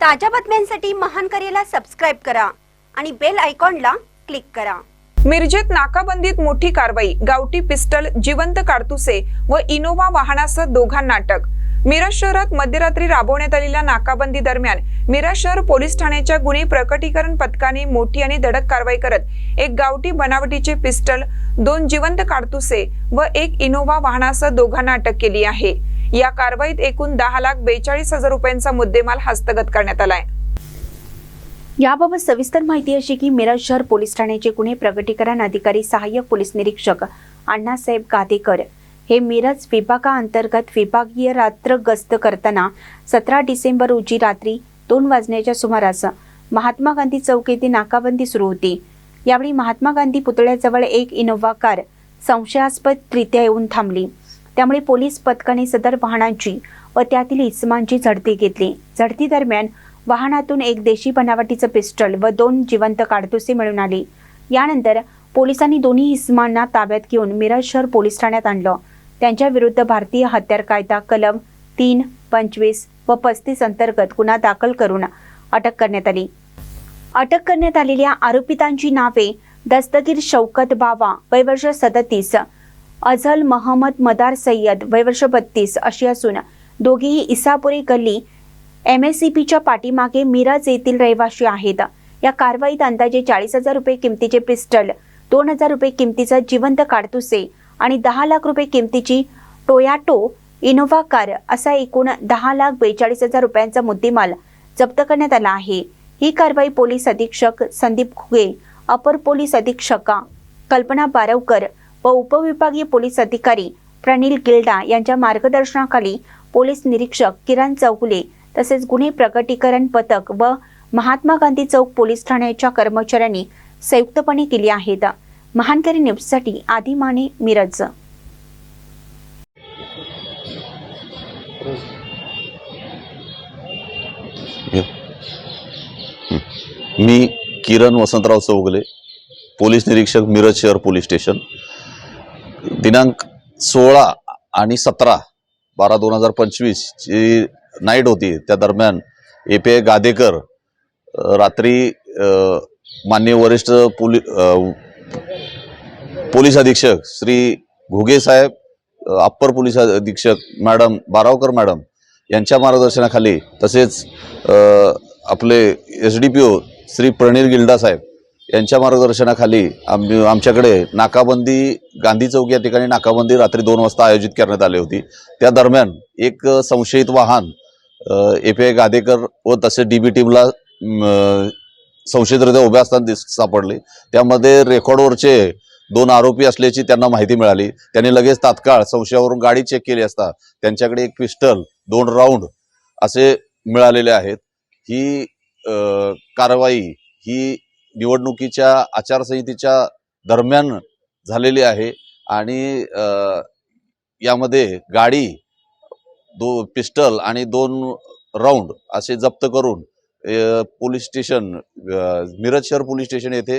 ताज्या बातम्यांसाठी महान करेला सबस्क्राईब करा आणि बेल आयकॉनला क्लिक करा. मिरजेत नाकाबंदीत मोठी कारवाई गावठी पिस्टल जिवंत काडतुसे व इनोव्हा वाहनासह दोघांना अटक. मिरज शहरात मध्यरात्री राबवण्यात आलेल्या नाकाबंदी दरम्यान मिरज शहर पोलीस ठाण्याच्या गुन्हे प्रकटीकरण पथकाने मोठी आणि धडक कारवाई करत एक गावठी बनावटीचे पिस्टल दोन जिवंत काडतुसे व एक इनोव्हा वाहनासह दोघांना अटक केली आहे. या कारवाईत एकूण दहा लाख बेचाळीस हजार रुपयांचा मुद्देमाल हस्तगत करण्यात आलाय. याबाबत सविस्तर माहिती अशी की मिरज शहर पोलीस ठाण्याचे गुन्हे प्रगटीकरण अधिकारी सहाय्यक पोलीस निरीक्षक अण्णासाहेब गादेकर हे मिरज विभागाअंतर्गत विभागीय रात्र गस्त करताना सतरा डिसेंबर रोजी रात्री दोन वाजण्याच्या सुमारास महात्मा गांधी चौक येथे नाकाबंदी सुरू होती. यावेळी महात्मा गांधी पुतळ्याजवळ एक इनोव्हा कार संशयास्पदरित्या येऊन थांबली. त्यामुळे पोलीस पथकाने सदर वाहनांची व त्यातील इस्मांची झडती घेतली. झडती दरम्यान वाहनातून एक देशी बनावटीचं पिस्टल व दोन जिवंत काडतुसे मिळून आली. यानंतर पोलिसांनी दोन्ही इसमांना ताब्यात घेऊन मिरज शहर पोलीस ठाण्यात आणलं. त्यांच्या विरुद्ध भारतीय हत्यार कायदा कलम तीन पंचवीस व पस्तीस अंतर्गत गुन्हा दाखल करून अटक करण्यात आली. अटक करण्यात आलेल्या आरोपितांची नावे दस्तगीर शौकत बावा वयवर्ष सदतीस अझल महम्मद मदार सय्यद वयवर्ष बत्तीस अशी असून दोघेही इसापुरी गल्ली एम एस सी पीच्या पाठीमागे मिरज येथील रहिवासी आहेत. या कारवाईत अंदाजे चाळीस हजार रुपये किमतीचे पिस्टल दोन हजार रुपये किमतीचा जिवंत काडतुसे आणि दहा लाख रुपये किमतीची टोयाटो इनोव्हा कार असा एकूण दहा लाख बेचाळीस हजार रुपयांचा मुद्देमाल जप्त करण्यात आला आहे. ही कारवाई पोलीस अधीक्षक संदीप खुगे अपर पोलीस अधीक्षका कल्पना बारवकर व उपविभागीय पोलीस अधिकारी प्रनिल गिल्डा यांच्या मार्गदर्शनाखाली पोलीस निरीक्षक किरण चौगुले तसेच गुन्हे प्रकटीकरण पथक व महात्मा गांधी चौक पोलीस ठाण्याच्या कर्मचाऱ्यांनी संयुक्तपणे केली आहेत. महानकरी न्यूजसाठी आदी माने मिरज. मी किरण वसंतराव चौगले पोलीस निरीक्षक मिरज शहर पोलीस स्टेशन. दिनांक सोळा आणि सतरा बारा दोन हजार पंचवीस जी नाईट होती. त्या दरम्यान ए पी आय गादेकर रात्री मान्य माननीय वरिष्ठ पोली पोलीस अधीक्षक श्री घुगे साहेब अप्पर पोलीस अधीक्षक मॅडम बारावकर मॅडम यांच्या मार्गदर्शनाखाली तसेच आपले S D P O Shri Pranir Gilda साहेब यांच्या मार्गदर्शनाखाली आम आमच्याकडे नाकाबंदी गांधी चौक या ठिकाणी नाकाबंदी रात्री दोन वाजता आयोजित करण्यात आली होती. त्या दरम्यान एक संशयित वाहन ए पी आय गादेकर व तसे डी बी टीमला संशयितरित्या उभ्या असताना दिस सापडले. त्यामध्ये रेकॉर्डवरचे दोन आरोपी असल्याची त्यांना माहिती मिळाली. त्यांनी लगेच तात्काळ संशयावरून गाडी चेक केली असता त्यांच्याकडे एक पिस्टल दोन राऊंड असे मिळालेले आहेत. ही कारवाई ही निवडणुकीच्या आचारसंहितेच्या दरम्यान झालेली आहे. आणि यामध्ये गाडी दो पिस्टल आणि दोन राऊंड असे जप्त करून पोलीस स्टेशन मिरज शहर पोलीस स्टेशन येथे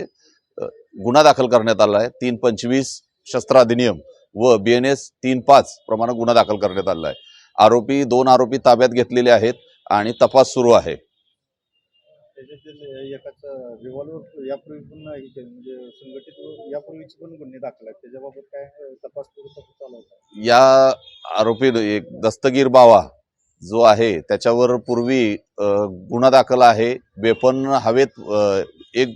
गुन्हा दाखल करण्यात आला आहे. तीन पंचवीस शस्त्र अधिनियम व बी एन एस तीन पाच प्रमाणे गुन्हा दाखल करण्यात आला आहे. आरोपी दोन आरोपी ताब्यात घेतलेले आहेत आणि तपास सुरू आहे. त्याच्यातील एकाचा रिव्हॉल्वर यापूर्वी पण हे केलं. म्हणजे संघटित यापूर्वीचे पण गुन्हे दाखल आहेत. त्याच्याबाबत काय तपास करू तपास चालू होता या आरोपी एक दस्तगीर बावा जो आहे त्याच्यावर पूर्वी गुन्हा दाखल आहे. वेपन हवेत एक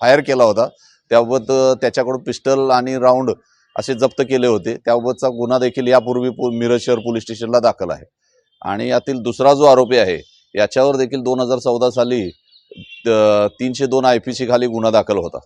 फायर केला होता. त्याबाबत त्याच्याकडून पिस्टल आणि राऊंड असे जप्त केले होते. त्याबाबतचा गुन्हा देखील यापूर्वी पो- मिरज शहर पोलीस स्टेशनला दाखल आहे. आणि यातील दुसरा जो आरोपी आहे याच्यावर देखील दोन हजार चौदा साली तीनशे दोन आय पी सी खाली गुन्हा दाखल होता.